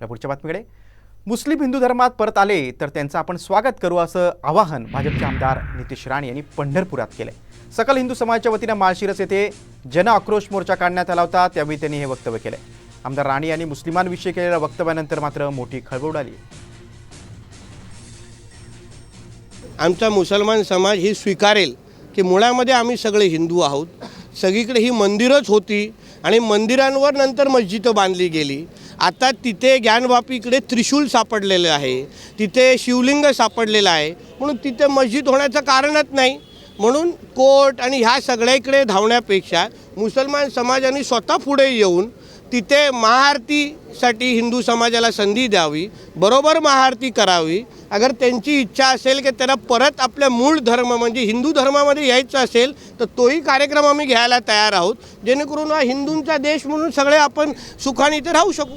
या पुढच्या बातमीकडे. मुस्लिम हिंदू धर्मात परत आले तर त्यांचं आपण स्वागत करू असं आवाहन भाजपचे आमदार नितेश राणे यांनी पंढरपुरात केलंय. सकल हिंदू समाजाच्या वतीनं माळशिरस येथे जन आक्रोश मोर्चा काढण्यात आला होता त्यावेळी त्यांनी हे वक्तव्य केलंय. आमदार राणे यांनी मुस्लिमांविषयी केलेल्या वक्तव्यानंतर मात्र मोठी खळबळ उडाली. आमचा मुसलमान समाज ही स्वीकारेल की मुळामध्ये आम्ही सगळे हिंदू आहोत. सगळीकडे ही मंदिरच होती आणि मंदिरांवर नंतर मस्जिदं बांधली गेली. आता तिथे ज्ञानवापीकडे त्रिशूल सापडलेलं आहे. तिथे शिवलिंग सापडलेलं आहे. म्हणून तिथे मस्जिद होण्याचं कारणच नाही. म्हणून कोर्ट आणि ह्या सगळ्याकडे धावण्यापेक्षा मुसलमान समाजाने स्वतः पुढे येऊन तिथे महाआरतीसाठी हिंदू समाजाला संधी द्यावी बरोबर महाआरती करावी. अगर त्यांची इच्छा असेल की त्यांना परत आपल्या मूळ धर्म म्हणजे हिंदू धर्मामध्ये यायचं असेल तर तोही कार्यक्रम आम्ही घ्यायला तयार आहोत. जेणेकरून हा हिंदूंचा देश म्हणून सगळे आपण सुखाने इथे राहू शकू.